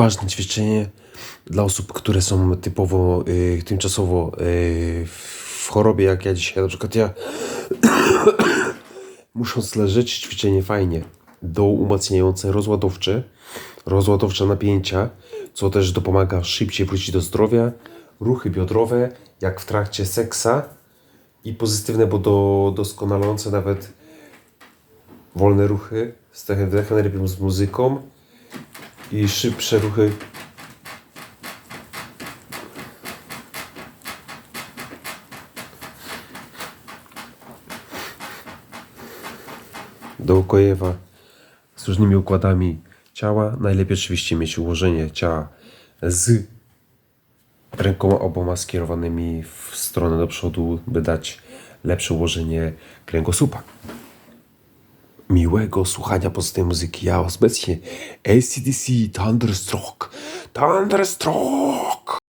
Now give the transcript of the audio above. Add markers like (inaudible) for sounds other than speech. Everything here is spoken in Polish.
ważne ćwiczenie dla osób, które są typowo, y, tymczasowo y, w chorobie, jak ja dzisiaj. Na przykład ja (coughs) musząc leżeć, ćwiczenie fajnie. Doł umacniające, rozładowcze, rozładowcze napięcia, co też dopomaga szybciej wrócić do zdrowia. Ruchy biodrowe, jak w trakcie seksa i pozytywne, bo do, doskonalące nawet wolne ruchy z wdechem, z muzyką i szybsze ruchy do kojewa z różnymi układami ciała. Najlepiej oczywiście mieć ułożenie ciała z rękoma oboma skierowanymi w stronę do przodu, by dać lepsze ułożenie kręgosłupa. Miłego słuchania pozytywnej muzyki. Ja obecnie ACDC Thunderstroke. Thunderstroke!